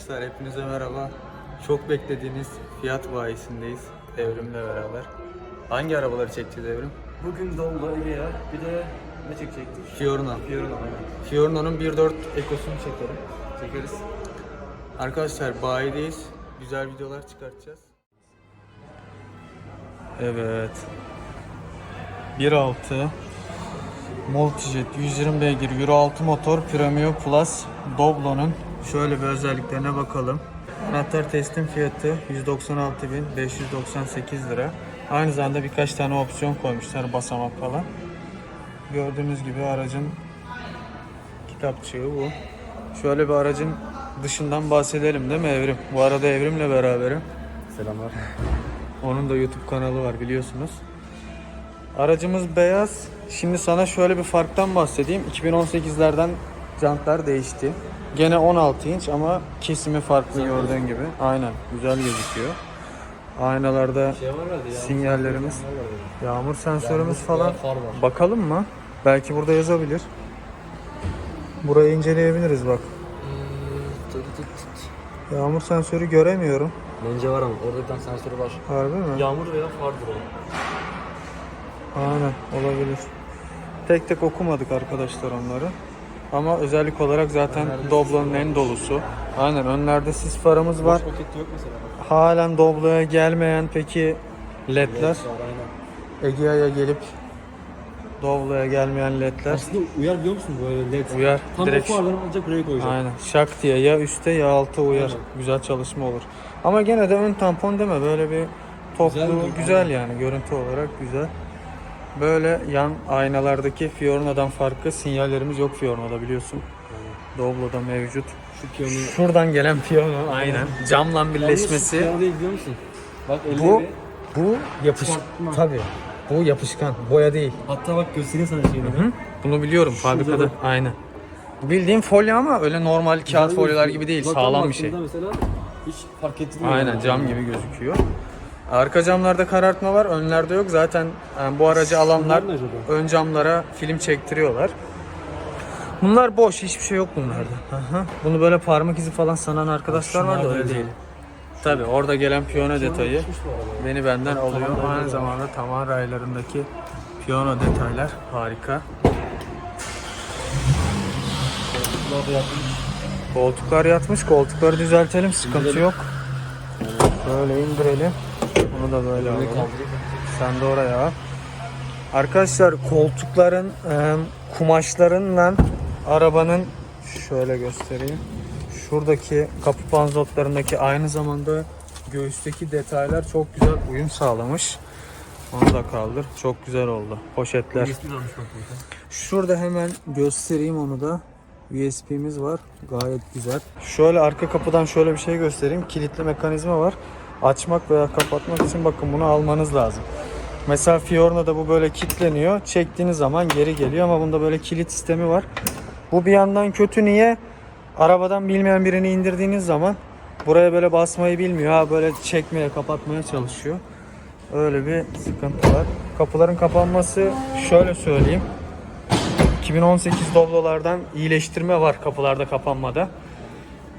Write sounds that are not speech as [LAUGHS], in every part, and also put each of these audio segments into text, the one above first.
Arkadaşlar hepinize merhaba. Çok beklediğiniz fiyat bayisindeyiz Evrim'le beraber. Hangi arabaları çekeceğiz Evrim? Bugün Doblo Egea bir de ne çekecektik? Fiorino. Fiorino aynen. Fiorino'nun 1.4 Eco'sunu çekelim. Çekeriz. Arkadaşlar bayideyiz. Güzel videolar çıkartacağız. Evet. 1.6 Multijet 120 beygir Euro 6 motor Premium Plus Doblo'nun şöyle bir özelliklerine bakalım. Anahtar teslim fiyatı 196.598 lira. Aynı zamanda birkaç tane opsiyon koymuşlar basamak falan. Gördüğünüz gibi aracın kitapçığı bu. Şöyle bir aracın dışından bahsedelim değil mi Evrim? Bu arada Evrim'le beraberim. Selamlar. Onun da YouTube kanalı var biliyorsunuz. Aracımız beyaz. Şimdi sana şöyle bir farktan bahsedeyim. 2018'lerden jantlar değişti. Gene 16 inç ama kesimi farklı gördüğün gibi. Aynen güzel gözüküyor. Aynalarda Şey sinyallerimiz, yağmur sensörümüz falan. Bakalım mı? Belki burada yazabilir. Burayı inceleyebiliriz bak. Yağmur sensörü göremiyorum. Bence var ama orada bir tane sensörü var. Harbi mi? Yağmur veya fardır o. Aynen olabilir. Tek tek okumadık arkadaşlar onları. Ama özellik olarak zaten Doblo'nun en dolusu. Aynen önlerde sis farımız var. Paket yok mesela. Halen Doblo'ya gelmeyen peki ledler. Egea'ya gelip Doblo'ya gelmeyen ledler. Aslında uyar biliyor musun böyle led? Uyar. Tam Direkt o farları alacak buraya koyacak. Aynen. Şak diye ya üstte ya altta uyar. Aynen. Güzel çalışma olur. Ama gene de ön tampon deme böyle bir toplu Güzel güzel, yani görüntü olarak güzel. Böyle yan aynalardaki Fiorino'dan farkı sinyallerimiz yok Fiorino'da biliyorsun. Doblo'da mevcut. Şu piyonu. Şuradan gelen Fiorino aynen. Camla birleşmesi. Piyano değil biliyor musun? Bak elleri. Bu bu yapışkan. Çıkartma. Tabii. Bu yapışkan. Boya değil. Hatta bak göstereyim sana şeyini. Bunu biliyorum fabrikada. bak. Aynen. Bildiğim folyo ama öyle normal kağıt folyolar gibi değil. Bak Sağlam bir şey. baktığında Mesela hiç fark ettirmiyor. Aynen yani. cam gibi gözüküyor. Arka camlarda karartma var, önlerde yok. Zaten yani bu aracı alanlar ön camlara film çektiriyorlar. Bunlar boş, hiçbir şey yok bunlarda. Aha. Bunu böyle parmak izi falan sanan arkadaşlar var da öyle değil. Tabi orada gelen piyano detayı beni benden alıyor. Aynı zamanda tavan raylarındaki piyano detaylar harika. Koltuklar yatmış, koltukları düzeltelim, sıkıntı yok. Böyle indirelim. Bunu da böyle alalım. Sen de oraya al. Arkadaşlar koltukların e, kumaşlarınla arabanın şöyle göstereyim. Şuradaki kapı panzotlarındaki aynı zamanda göğüsteki detaylar çok güzel uyum sağlamış. Onu da kaldır. Çok güzel oldu. Poşetler. Şurada hemen göstereyim onu da. USB'miz var. Gayet güzel. Şöyle arka kapıdan şöyle bir şey göstereyim. Kilitli mekanizma var. Açmak veya kapatmak için bakın bunu almanız lazım. Mesela Fiorino'da bu böyle kilitleniyor. Çektiğiniz zaman geri geliyor ama bunda böyle kilit sistemi var. Bu bir yandan kötü niye? Arabadan bilmeyen birini indirdiğiniz zaman buraya böyle basmayı bilmiyor. Ha böyle çekmeye, kapatmaya çalışıyor. Öyle bir sıkıntı var. Kapıların kapanması şöyle söyleyeyim. 2018 Doblo'lardan iyileştirme var kapılarda kapanmada.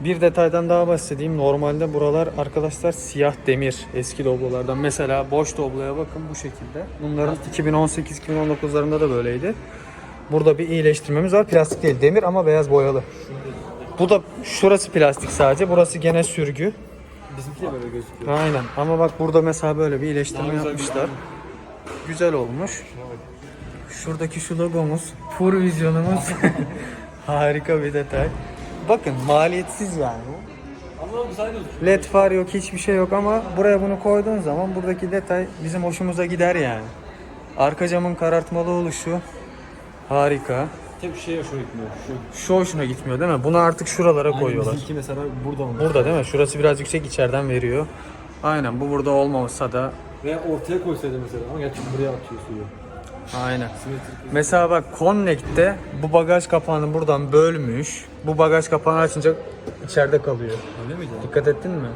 Bir detaydan daha bahsedeyim. Normalde buralar arkadaşlar siyah demir eski Doblo'lardan. Mesela boş Doblo'ya bakın bu şekilde. Bunların 2018-2019'larında da böyleydi. Burada bir iyileştirmemiz var. Plastik değil demir ama beyaz boyalı. Bu da şurası plastik sadece. Burası gene sürgü. Bizimki de böyle gözüküyor. Aynen. Ama bak burada mesela böyle bir iyileştirme güzel yapmışlar. Güzel olmuş. Şuradaki şu logomuz, Fur vizyonumuz. [LAUGHS] Harika bir detay. Bakın maliyetsiz yani bu. LED far yok, hiçbir şey yok ama buraya bunu koyduğun zaman buradaki detay bizim hoşumuza gider yani. Arka camın karartmalı oluşu harika. Tek şey hoşuma gitmiyor. Şu. Şu hoşuna gitmiyor değil mi? Bunu artık şuralara koyuyorlar. Bizimki mesela burada olmuş. Burada değil mi? Şurası biraz yüksek içeriden veriyor. Aynen bu burada olmasa da Veya ortaya koysaydı mesela ama gerçi buraya atıyor suyu. aynen. Simetrik. Mesela bak Connect'te bu bagaj kapağını buradan bölmüş. Bu bagaj kapağını açınca içeride kalıyor. Öyle miydi? Dikkat ettin mi?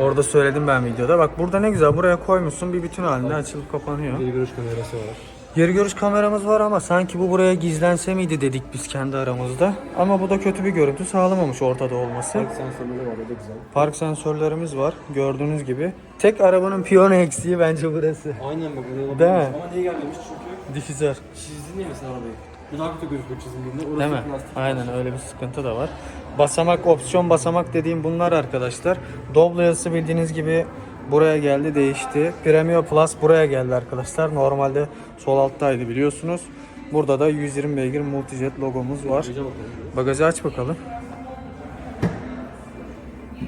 Orada söyledim ben videoda. Bak burada ne güzel buraya koymuşsun bir bütün halinde açılıp kapanıyor. Bir görüş kamerası var. Geri görüş kameramız var ama sanki bu buraya gizlense miydi dedik biz kendi aramızda. Ama bu da kötü bir görüntü sağlamamış ortada olması. Park sensörleri var o da güzel. Park sensörlerimiz var gördüğünüz gibi. Tek arabanın piyano eksiği bence burası. Aynen bak. Değil mi? Ama niye gelmemiş çünkü Difüzör. çizdin ya mesela arabayı. Daha kötü gözüküyor çizildiğinde. Orası Değil mi? plastik. Aynen öyle bir sıkıntı da var. Basamak, opsiyon basamak dediğim bunlar arkadaşlar. Doblo yazısı bildiğiniz gibi buraya geldi değişti. Premium Plus buraya geldi arkadaşlar. Normalde sol alttaydı biliyorsunuz. Burada da 120 beygir Multijet logomuz var. Bakalım. Bagajı aç bakalım.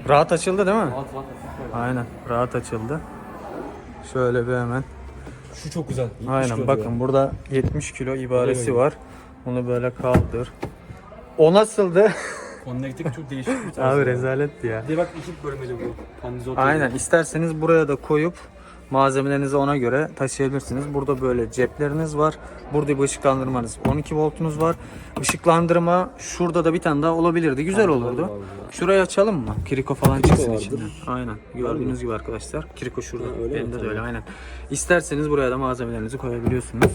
Rahat açıldı değil mi? Rahat rahat. Aynen rahat açıldı. Şöyle bir hemen. Şu çok güzel. 70 Aynen bakın burada 70 kilo ibaresi var. Bunu böyle kaldır. O nasıldı? [LAUGHS] Connecting çok değişik bir [LAUGHS] tarz. Abi ya. rezaletti ya. Bir de bak iki bölmeli bu. Pandizot. Aynen isterseniz buraya da koyup malzemelerinizi ona göre taşıyabilirsiniz. Burada böyle cepleriniz var. Burada bir ışıklandırmanız 12 voltunuz var. Işıklandırma şurada da bir tane daha olabilirdi. Güzel olurdu. Şurayı açalım mı? Kiriko falan çıksın vardır. içinden. Aynen. Gördüğünüz gibi arkadaşlar. Kiriko şurada. Ha, öyle mi? Elimde de öyle aynen. İsterseniz buraya da malzemelerinizi koyabiliyorsunuz.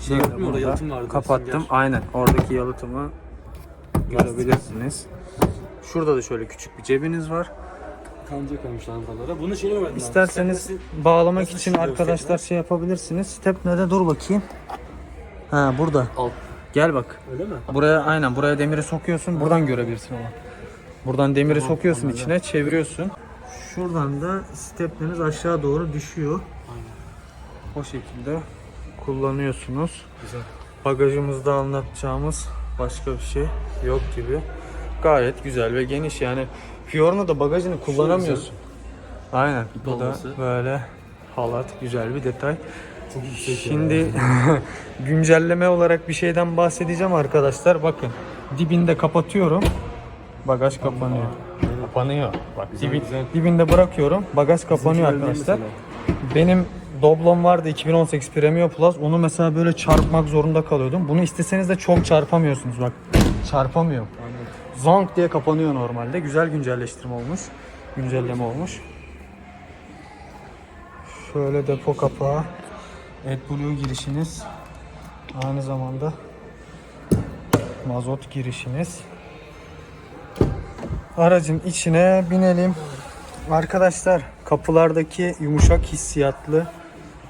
Şey yaptım orada yalıtım vardı. Kapattım. Aynen. Oradaki yalıtımı görebilirsiniz. Şurada da şöyle küçük bir cebiniz var. Kanca koymuşlar buralara. Bunu şey öğrendim. İsterseniz bağlamak Nasıl için arkadaşlar şey yapabilirsiniz. Stepne'de dur bakayım. Ha burada. Alt. Gel bak. Öyle mi? Buraya aynen buraya demiri sokuyorsun. Buradan görebilirsin ama. Buradan demiri sokuyorsun anladım. içine, çeviriyorsun. Şuradan da stepneniz aşağı doğru düşüyor. Aynen. O şekilde kullanıyorsunuz. Güzel. Bagajımızda anlatacağımız başka bir şey yok gibi. Gayet güzel ve geniş yani. Fiorno'da bagajını kullanamıyorsun. Aynen. Bu da böyle halat güzel bir detay. Çok yüksek ya. Şimdi [LAUGHS] güncelleme olarak bir şeyden bahsedeceğim arkadaşlar. Bakın dibinde kapatıyorum. Bagaj kapanıyor. Kapanıyor. Bak Güzel, dibi- güzel. dibinde bırakıyorum. Bagaj kapanıyor arkadaşlar. Benim Doblom vardı 2018 Premium Plus. Onu mesela böyle çarpmak zorunda kalıyordum. Bunu isteseniz de çok çarpamıyorsunuz bak. Çarpamıyor. Zonk diye kapanıyor normalde. Güzel güncelleştirme olmuş. Güncelleme olmuş. Şöyle depo kapağı. AdBlue girişiniz. Aynı zamanda mazot girişiniz. Aracın içine binelim. Arkadaşlar kapılardaki yumuşak hissiyatlı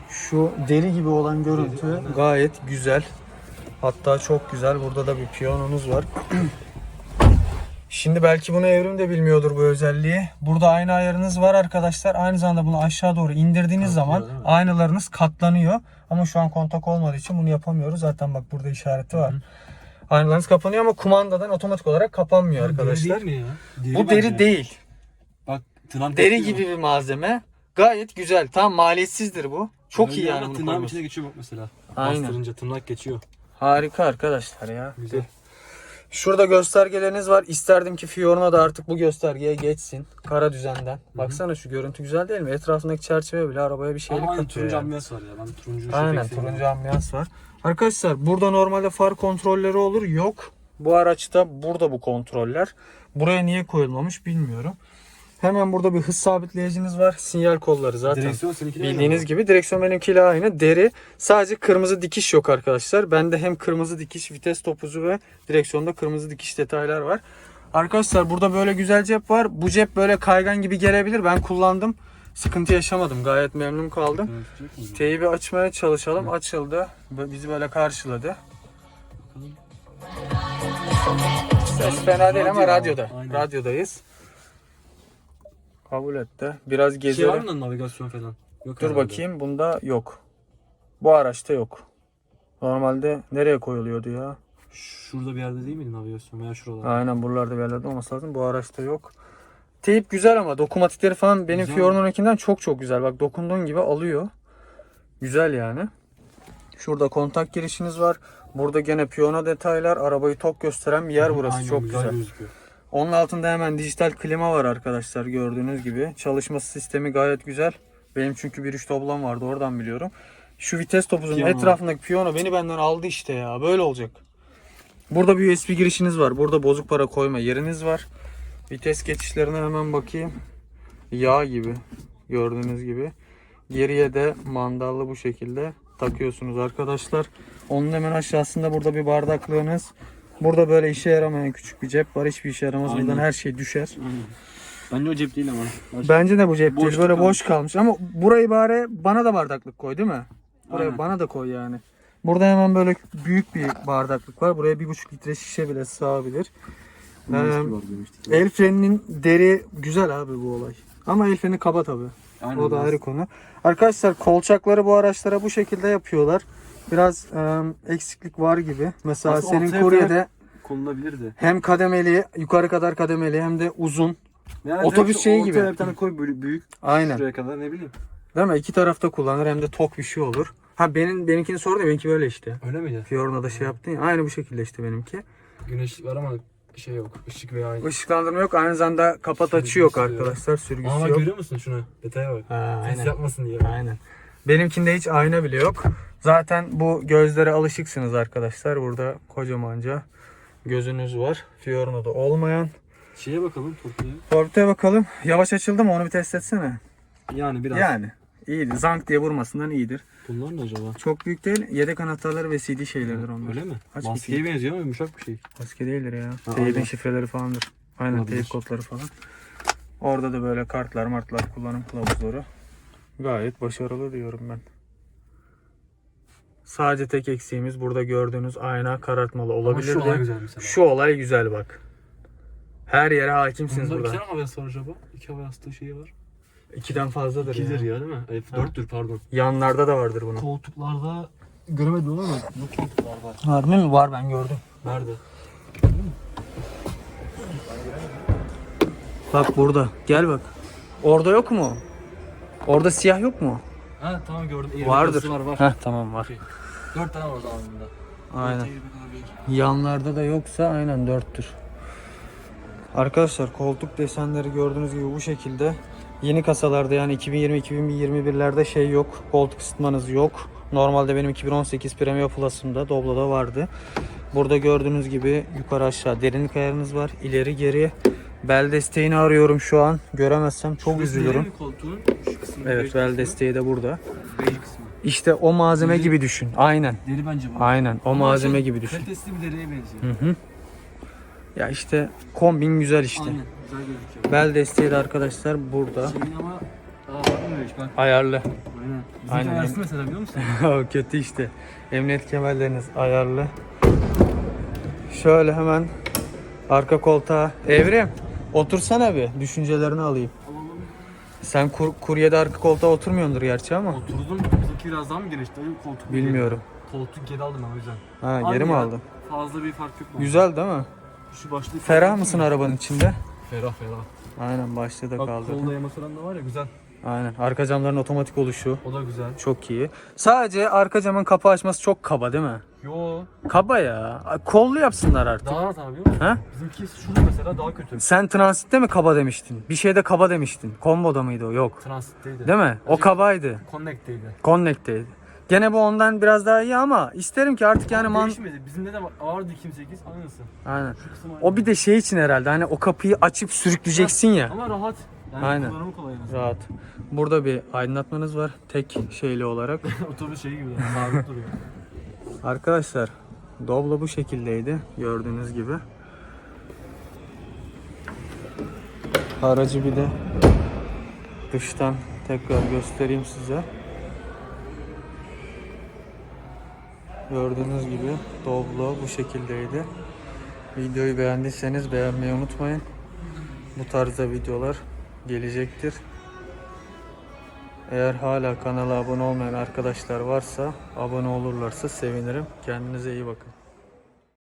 şu deri gibi olan görüntü gayet güzel. Hatta çok güzel. Burada da bir piyanonuz var. [CLEARS THROAT] Şimdi belki bunu Evrim de bilmiyordur bu özelliği. Burada ayna ayarınız var arkadaşlar. Aynı zamanda bunu aşağı doğru indirdiğiniz zaman değil mi? aynalarınız katlanıyor. Ama şu an kontak olmadığı için bunu yapamıyoruz. Zaten bak burada işareti var. Aynalarınız kapanıyor ama kumandadan otomatik olarak kapanmıyor arkadaşlar. Deri değil mi ya? Bu bence. deri değil. Bak tırnak Deri geçiyor. gibi bir malzeme. Gayet güzel. Tam maliyetsizdir bu. Çok iyi Öyle yani ama bunu Tırnağın içine geçiyor bak mesela. Aynen. Bastırınca tırnak geçiyor. Harika arkadaşlar ya. Güzel. Şurada göstergeleriniz var. İsterdim ki Fiorino da artık bu göstergeye geçsin. Kara düzenden. Baksana şu görüntü güzel değil mi? Etrafındaki çerçeve bile arabaya bir şeylik Ama aynı katıyor. turuncu yani. ambiyans var ya. Ben turuncu Aynen turuncu ambiyans var. Arkadaşlar burada normalde far kontrolleri olur. Yok. Bu araçta burada bu kontroller. Buraya niye koyulmamış bilmiyorum. Hemen burada bir hız sabitleyiciniz var. Sinyal kolları zaten. Direksiyon seninki de öyle Bildiğiniz gibi direksiyon benimkiyle aynı. Deri. Sadece kırmızı dikiş yok arkadaşlar. Bende hem kırmızı dikiş, vites topuzu ve direksiyonda kırmızı dikiş detaylar var. Arkadaşlar burada böyle güzel cep var. Bu cep böyle kaygan gibi gelebilir. Ben kullandım. Sıkıntı yaşamadım. Gayet memnun kaldım. Evet, mıyız? Teybi açmaya çalışalım. Açıldı. Ve Bizi böyle karşıladı. Ses fena değil ama Radyo. radyoda. Aynen. Radyodayız. Kabul etti. Biraz Şey var gezelim. mı lan navigasyon falan? Yok Dur herhalde. bakayım. Bunda yok. Bu araçta yok. Normalde nereye koyuluyordu ya? Şurada bir yerde değil miydi navigasyon veya şuralarda? Aynen buralarda bir yerlerde olması lazım. Bu araçta yok. Teyip güzel ama dokunmatikleri falan benim Güzel. Fiorino'nunkinden çok çok güzel. Bak dokunduğun gibi alıyor. Güzel yani. Şurada kontak girişiniz var. Burada gene piyano detaylar. Arabayı tok gösteren bir yer [LAUGHS] burası. Aynen, çok güzel. gözüküyor. Onun altında hemen dijital klima var arkadaşlar gördüğünüz gibi. Çalışması sistemi gayet güzel. Benim çünkü bir üç doblam vardı oradan biliyorum. Şu vites topuzunun Piyano. etrafındaki piyano beni benden aldı işte ya. Böyle olacak. Burada bir USB girişiniz var. Burada bozuk para koyma yeriniz var. Vites geçişlerine hemen bakayım. Yağ gibi gördüğünüz gibi. Geriye de mandallı bu şekilde takıyorsunuz arkadaşlar. Onun hemen aşağısında burada bir bardaklığınız. Burada böyle işe yaramayan küçük bir cep var. Hiçbir işe yaramaz. Aynen. Buradan her şey düşer. Bence o cep değil ama. Bence de bu cep değil. Boşluk Böyle kalmış. boş kalmış. Ama burayı bari bana da bardaklık koy değil mi? Buraya Aynen. bana da koy yani. Burada hemen böyle büyük bir bardaklık var. Buraya bir buçuk litre şişe bile sığabilir. Ee, el freninin deri güzel abi bu olay. Ama el freni kaba tabi. O da ayrı konu. Arkadaşlar kolçakları bu araçlara bu şekilde yapıyorlar. Biraz e, eksiklik var gibi. Mesela Aslında senin ortaya kuryede Konulabilirdi. hem kademeli, yukarı kadar kademeli hem de uzun. Yani Otobüs direkt şeyi ortaya gibi. Bir tane koy böyle büyük. Aynen. Şuraya kadar ne bileyim. Değil mi? İki tarafta kullanır hem de tok bir şey olur. Ha benim benimkini sordu ya benimki böyle işte. Öyle miydi? Fiorna'da şey yaptın ya. Aynı bu şekilde işte benimki. Güneş var ama şey yok. Işık veya aynı. Işıklandırma yok. Aynı zamanda kapat açı yok Sürgüsü yok. arkadaşlar. Sürgüsü Ama bak yok. görüyor musun şunu? Detaya bak. Ha, Ses aynen. yapmasın diye. Aynen. Benimkinde hiç ayna bile yok. Zaten bu gözlere alışıksınız arkadaşlar. Burada kocamanca gözünüz var. Fiorno'da olmayan. Şeye bakalım torpidoya. Orbita'ya bakalım. Yavaş açıldı mı onu bir test etsene. Yani biraz. Yani. iyiydi. Zank diye vurmasından iyidir. Bunlar ne acaba? Çok büyük değil. Yedek anahtarları ve CD şeylerdir onlar. Öyle mi? Aç Maskeye benziyor ama yumuşak bir şey. Maske değildir ya. Ha, aynen. şifreleri falandır. Aynen teyip kodları falan. Orada da böyle kartlar martlar kullanım kılavuzları. Gayet başarılı diyorum ben. Sadece tek eksiğimiz burada gördüğünüz ayna karartmalı Ama olabilir şu olay güzel mesela. Şu olay güzel bak. Her yere hakimsiniz Bunda iki burada. tane hava yastığı var acaba? İki hava yastığı şeyi var. İkiden fazladır İkidir ya. ya değil mi? Evet, dörttür pardon. Yanlarda da vardır bunun. Koltuklarda göremedim ama bu koltuklarda. Harbi mi? Var ben gördüm. Nerede? Bak burada. Gel bak. Orada yok mu? Orada siyah yok mu? Ha tamam gördüm. Airbag Vardır. Var var. Heh tamam var. Okey. Dört tane var o zaman bunda. Aynen. Yanlarda da yoksa aynen dörttür. Arkadaşlar koltuk desenleri gördüğünüz gibi bu şekilde. Yeni kasalarda yani 2020-2021'lerde şey yok. Koltuk ısıtmanız yok. Normalde benim 2018 Premio Plus'ımda Doblo'da vardı. Burada gördüğünüz gibi yukarı aşağı derinlik ayarınız var. İleri geri. Bel desteğini arıyorum şu an. Göremezsem çok Şurası üzülürüm. deri mi koltuğun? Şu kısmı. Evet bel kısmı. desteği de burada. İşte o malzeme Deri. gibi düşün. Aynen. Deri bence bu. Aynen. O Ama malzeme şey, gibi düşün. Kalitesli bir deriye benziyor. Hı hı. Ya işte kombin güzel işte. Aynen. Güzel gözüküyor. Bel desteği de arkadaşlar burada. Şeyin ama bak. Ayarlı. Aynen. Bizimki Aynen. Mesela biliyor musun? [LAUGHS] Kötü işte. Emniyet kemerleriniz ayarlı. Şöyle hemen arka koltuğa. Evrim otursana bir düşüncelerini alayım. Alalım. Sen kur, kuryede arka koltuğa oturmuyordur gerçi ama. Oturdum. Bizimki biraz daha mı genişti? Öyle koltuk Bilmiyorum. Koltuk geri aldım ben o yüzden. Ha Abi geri mi ya, aldın? Fazla bir fark yok. bence. Güzel değil mi? Şu başlığı Ferah mısın arabanın içinde? Ferah ferah. Aynen başta da Bak kaldı. kolda yama falan da var ya güzel. Aynen. Arka camların otomatik oluşu O da güzel. çok iyi. Sadece arka camın kapı açması çok kaba değil mi? Yo. Kaba ya. Kollu yapsınlar artık. Daha rahat abi? Ha? Bizimki şurada mesela daha kötü. Sen transitte mi kaba demiştin? Bir şeyde kaba demiştin. Komboda mıydı o? Yok. Transitteydi. Değil mi? O kabaydı. Connect'teydi. Connect'teydi. Gene bu ondan biraz daha iyi ama isterim ki artık yani man... Değişmedi. Bizimde de var- vardı 228 aynısı. Aynen. Şu kısım aynı. O bir de şey için herhalde hani o kapıyı açıp sürükleyeceksin ya. Ama rahat. Yani Aynen. kullanımı kolay en azından. Rahat. Burada bir aydınlatmanız var tek şeyli olarak. [LAUGHS] Otobüs şeyi gibi. Sabit duruyor. [LAUGHS] Arkadaşlar Doblo bu şekildeydi gördüğünüz gibi. Aracı bir de dıştan tekrar göstereyim size. Gördüğünüz gibi Doblo bu şekildeydi. Videoyu beğendiyseniz beğenmeyi unutmayın. Bu tarzda videolar gelecektir. Eğer hala kanala abone olmayan arkadaşlar varsa abone olurlarsa sevinirim. Kendinize iyi bakın.